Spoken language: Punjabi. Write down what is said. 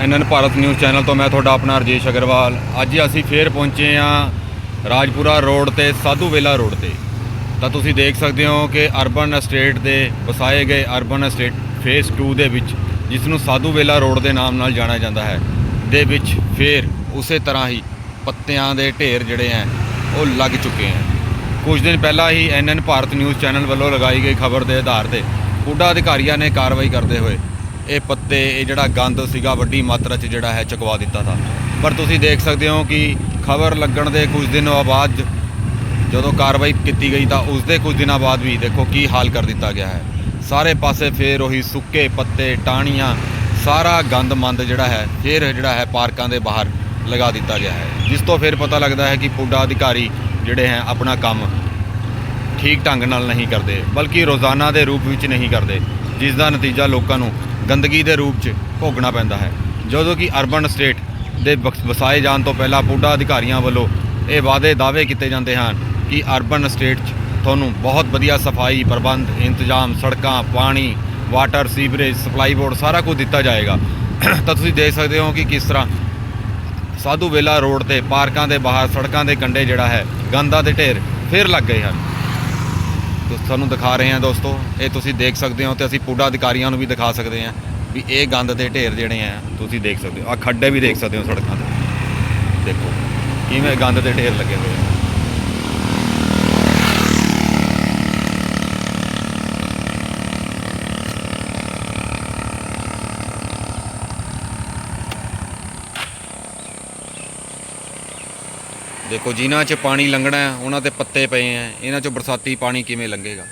ਐਨਐਨ ਭਾਰਤ ਨਿਊਜ਼ ਚੈਨਲ ਤੋਂ ਮੈਂ ਤੁਹਾਡਾ ਆਪਣਾ ਰਜੇਸ਼ ਅਗਰਵਾਲ। ਅੱਜ ਅਸੀਂ ਫੇਰ ਪਹੁੰਚੇ ਹਾਂ ਰਾਜਪੁਰਾ ਰੋਡ ਤੇ, ਸਾਧੂ ਵੇਲਾ ਰੋਡ ਤੇ। ਤਾਂ ਤੁਸੀਂ ਦੇਖ ਸਕਦੇ ਹੋ ਕਿ ਅਰਬਨ ਅਸਟੇਟ ਦੇ ਵਸਾਏ ਗਏ ਅਰਬਨ ਅਸਟੇਟ ਫੇਸ 2 ਦੇ ਵਿੱਚ, ਜਿਸ ਨੂੰ ਸਾਧੂ ਵੇਲਾ ਰੋਡ ਦੇ ਨਾਮ ਨਾਲ ਜਾਣਿਆ ਜਾਂਦਾ ਹੈ, ਦੇ ਵਿੱਚ ਫੇਰ ਉਸੇ ਤਰ੍ਹਾਂ ਹੀ ਪੱਤਿਆਂ ਦੇ ਢੇਰ ਜਿਹੜੇ ਹੈ ਉਹ ਲੱਗ ਚੁੱਕੇ ਹਨ ਕੁਝ ਦਿਨ ਪਹਿਲਾਂ ਹੀ ਐਨਐਨ ਭਾਰਤ ਨਿਊਜ਼ ਚੈਨਲ ਵੱਲੋਂ ਲਗਾਈ ਗਈ ਖਬਰ ਦੇ ਆਧਾਰ ਤੇ ਕੂੜਾ ਅਧਿਕਾਰੀਆਂ ਨੇ ਕਾਰਵਾਈ ਕਰਦੇ ਹੋਏ ਇਹ ਪੱਤੇ, ਇਹ ਜਿਹੜਾ ਗੰਦ ਸੀਗਾ, ਵੱਡੀ ਮਾਤਰਾ 'ਚ ਜਿਹੜਾ ਹੈ ਚੁਕਵਾ ਦਿੱਤਾ था ਪਰ ਤੁਸੀਂ ਦੇਖ ਸਕਦੇ ਹੋ ਕਿ ਖਬਰ ਲੱਗਣ ਦੇ ਕੁਝ ਦਿਨ ਬਾਅਦ ਜਦੋਂ ਕਾਰਵਾਈ ਕੀਤੀ ਗਈ ਤਾਂ ਉਸ ਦੇ ਕੁਝ ਦਿਨਾਂ ਬਾਅਦ ਵੀ ਦੇਖੋ ਕੀ ਹਾਲ ਕਰ ਦਿੱਤਾ ਗਿਆ ਹੈ। ਸਾਰੇ ਪਾਸੇ ਫੇਰ ਉਹੀ ਸੁੱਕੇ ਪੱਤੇ, ਟਾਹਣੀਆਂ, ਸਾਰਾ ਗੰਦ ਮੰਦ ਜਿਹੜਾ ਹੈ, ਫੇਰ ਜਿਹੜਾ ਹੈ ਪਾਰਕਾਂ ਦੇ ਬਾਹਰ ਲਗਾ ਦਿੱਤਾ ਗਿਆ ਹੈ। ਜਿਸ ਤੋਂ ਫਿਰ ਪਤਾ ਲੱਗਦਾ ਹੈ ਕਿ ਪੁੱਡਾ ਅਧਿਕਾਰੀ ਜਿਹੜੇ ਹੈ ਆਪਣਾ ਕੰਮ ਠੀਕ ਢੰਗ ਨਾਲ ਨਹੀਂ ਕਰਦੇ, ਬਲਕਿ ਰੋਜ਼ਾਨਾ ਦੇ ਰੂਪ ਵਿੱਚ ਨਹੀਂ ਕਰਦੇ, ਜਿਸ ਦਾ ਨਤੀਜਾ ਲੋਕਾਂ ਨੂੰ ਗੰਦਗੀ ਦੇ ਰੂਪ 'ਚ ਭੋਗਣਾ ਪੈਂਦਾ ਹੈ। ਜਦੋਂ ਕਿ ਅਰਬਨ ਸਟੇਟ ਦੇ ਵਸ- ਵਸਾਏ ਜਾਣ ਤੋਂ ਪਹਿਲਾਂ ਪੁੱਡਾ ਅਧਿਕਾਰੀਆਂ ਵੱਲੋਂ ਇਹ ਵਾਅਦੇ ਦਾਅਵੇ ਕੀਤੇ ਜਾਂਦੇ ਹਨ ਕਿ ਅਰਬਨ ਸਟੇਟ 'ਚ ਤੁਹਾਨੂੰ ਬਹੁਤ ਵਧੀਆ ਸਫ਼ਾਈ, ਪ੍ਰਬੰਧ, ਇੰਤਜ਼ਾਮ, ਸੜਕਾਂ, ਪਾਣੀ, ਵਾਟਰ, ਸੀਵਰੇਜ, ਸਪਲਾਈ ਬੋਰਡ ਸਾਰਾ ਕੁਝ ਦਿੱਤਾ ਜਾਏਗਾ। ਤਾਂ ਤੁਸੀਂ ਦੇਖ ਸਕਦੇ ਹੋ ਕਿ ਕਿਸ ਤਰ੍ਹਾਂ ਸਾਧੂ ਵੇਲਾ ਰੋਡ ਤੇ ਪਾਰਕਾਂ ਦੇ ਬਾਹਰ, ਸੜਕਾਂ ਦੇ ਕੰਢੇ ਜਿਹੜਾ ਹੈ, ਗੰਦਾ ਦੇ ਢੇਰ ਫੇਰ ਲੱਗ ਗਏ ਹਨ। ਤੁਹਾਨੂੰ ਦਿਖਾ ਰਹੇ ਹਾਂ ਦੋਸਤੋ, ਇਹ ਤੁਸੀਂ ਦੇਖ ਸਕਦੇ ਹੋ ਤੇ ਅਸੀਂ ਪੂਡਾ ਅਧਿਕਾਰੀਆਂ ਨੂੰ ਵੀ ਦਿਖਾ ਸਕਦੇ ਹਾਂ ਵੀ ਇਹ ਗੰਦ ਦੇ ਢੇਰ ਜਿਹੜੇ ਆ, ਤੁਸੀਂ ਦੇਖ ਸਕਦੇ ਹੋ। ਆ ਖੱਡੇ ਵੀ ਦੇਖ ਸਕਦੇ ਹੋ ਸੜਕਾਂ ਤੇ। ਦੇਖੋ, ਕਿਵੇਂ ਗੰਦ ਦੇ ਢੇਰ ਲੱਗੇ ਹੋਏ ਆ। ਦੇਖੋ, ਜਿਨ੍ਹਾਂ 'ਚ ਪਾਣੀ ਲੰਘਣਾ ਹੈ, ਉਹਨਾਂ ਤੇ ਪੱਤੇ ਪਏ ਆ ਇਹਨਾਂ 'ਚੋਂ ਬਰਸਾਤੀ ਪਾਣੀ ਕਿਵੇਂ ਲੰਘੇਗਾ?